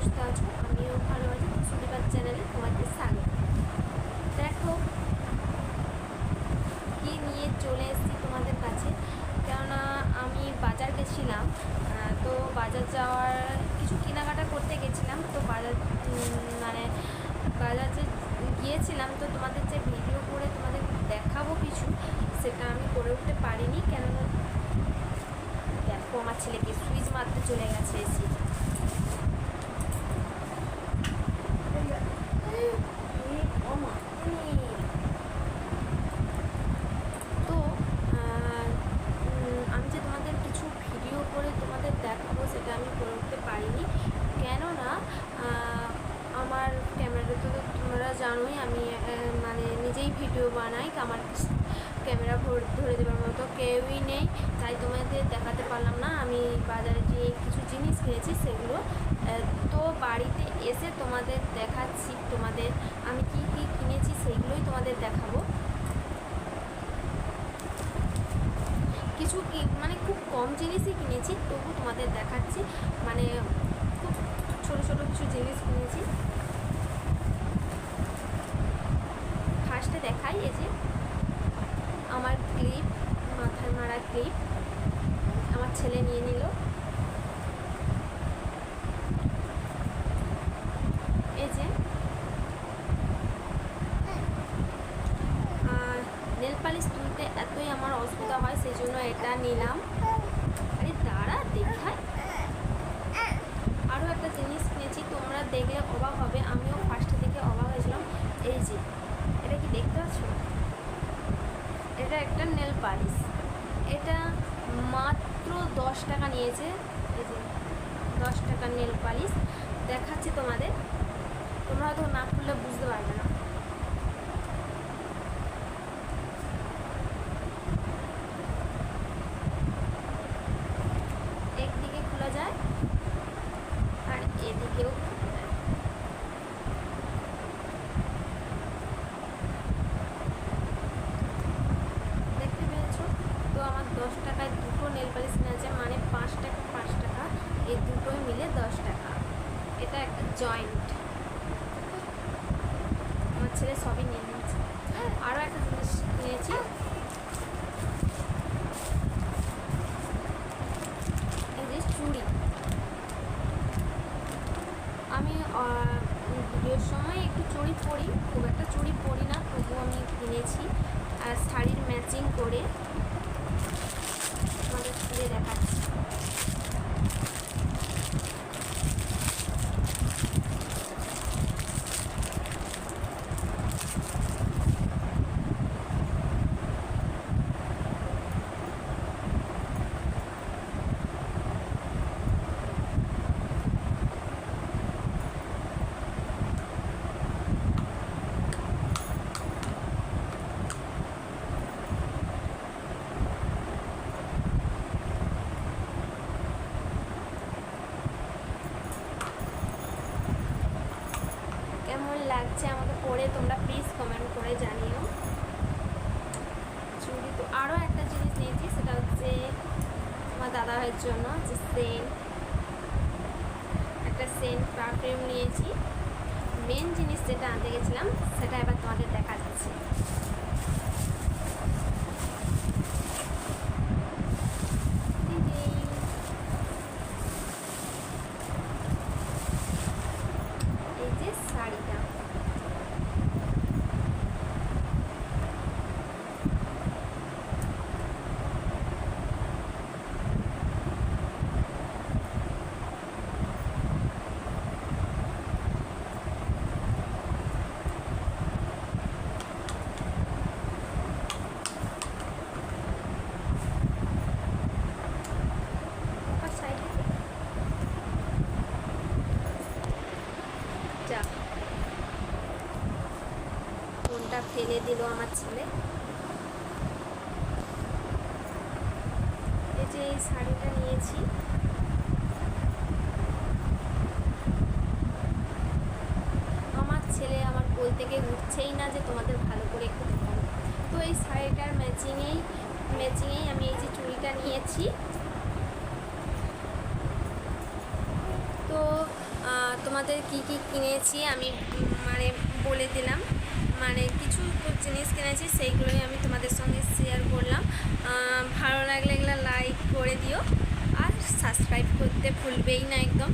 সুস্থ আছো? আমিও ভালো আছি। সুদীপার চ্যানেলে তোমাদের স্বাগত। দেখো, কি নিয়ে চলে এসেছি তোমাদের কাছে। কেননা আমি বাজার গেছিলাম তো বাজার যাওয়ার কিছু কেনাকাটা করতে গেছিলাম। তো বাজার মানে বাজার যে গিয়েছিলাম, তো তোমাদের যে ভিডিও করে তোমাদের দেখাবো কিছু, সেটা আমি করে উঠতে পারিনি। কেননা দেখো, আমার ছেলেকে সুইচ মারতে চলে গেছে এসে। তো আমি যে তোমাদের কিছু ভিডিও করে তোমাদের দেখাবো সেটা আমি করে পারিনি। কেননা আমার ক্যামেরাটা তো তোমরা জানোই আমি মানে নিজেই ভিডিও বানাই আমার ক্যামেরা ধরে দেওয়ার মতো কেউই নেই। তাই তোমাদের দেখাতে পারলাম না। আমি কিনেছি সেগুলো। তো বাড়িতে এসে তোমাদের দেখাচ্ছি, তোমাদের আমি কি কি কিনেছি সেইগুলোই তোমাদের দেখাবো। কিছু মানে খুব কম জিনিসই কিনেছি, তবু তোমাদের দেখাচ্ছি। মানে খুব ছোটো ছোটো কিছু জিনিস কিনেছি। ফার্স্টে দেখাই এই যে আমার ক্লিপ, মাথায় মারা ক্লিপ। আমার ছেলে নিয়ে নিল এই যে আর পালিশ তুলতে এতই আমার অসুবিধা হয় সেই জন্য এটা নিলাম। আরে দাঁড়া দেখায় আরও একটা জিনিস কিনেছি, তোমরা দেখলে অবাক হবে, আমিও ফার্স্টে দেখে অবাক হয়েছিলাম। এই যে, এটা কি দেখতে পাচ্ছ? এটা একটা নেল পালিশ এটা মাত্র দশ টাকা নিয়েছে। এই যে, দশ টাকা নেল পালিশ দেখাচ্ছি তোমাদের। তোমরা হয়তো না খুললে বুঝতে পারবে না একদিকে খোলা যায় আর এদিকেও খোলা যায় দেখতে পেয়েছ তো আমার দশ টাকায় দুটো নেল পালিশ কিনেছে মানে পাঁচ টাকা পাঁচ টাকা এই দুটোই মিলে দশ টাকা। এটা একটা জয়েন্ট আমার ছেলে সবই নিয়ে নিয়েছে। আরও একটা জিনিস যে চুড়ি। আমি আহ, সময় একটু চুড়ি পরি খুব একটা চুড়ি পরি না তবুও আমি কিনেছি। আর শাড়ির ম্যাচিং করে আমাদের খুলে দেখাচ্ছি। কেমন লাগছে আমাকে পরে তোমরা প্লিজ কমেন্ট করে জানিও। চুড়ি তো আরও একটা জিনিস নিয়েছি, সেটা হচ্ছে আমার দাদা ভাইয়ের জন্য যে সেন্ট একটা সেন্ট পারফিউম নিয়েছি। মেন জিনিস যেটা আনতে গেছিলাম, সেটা এবার তোমাদের দেখা যাচ্ছে টিং। এই যে শাড়িটা আর সাইডে যা ফোনটা ফেলে দিল আমার ছেলে। এই যে এই শাড়িটা নিয়েছি। আমার ছেলে আমার কোল থেকে উঠছেই না যে তোমাদের ভালো করে একটু তো এই শাড়িটার ম্যাচিংয়েই ম্যাচিংয়েই আমি এই যে চুড়িটা নিয়েছি। তো তোমাদের কি কি কিনেছি আমি মানে বলে দিলাম। মানে কিছু জিনিস কিনেছি সেইগুলোই আমি তোমাদের সঙ্গে শেয়ার করলাম। ভালো লাগলে এগুলো লাইক করে দিও। আর সাবস্ক্রাইব করতে ভুলবেই না একদম।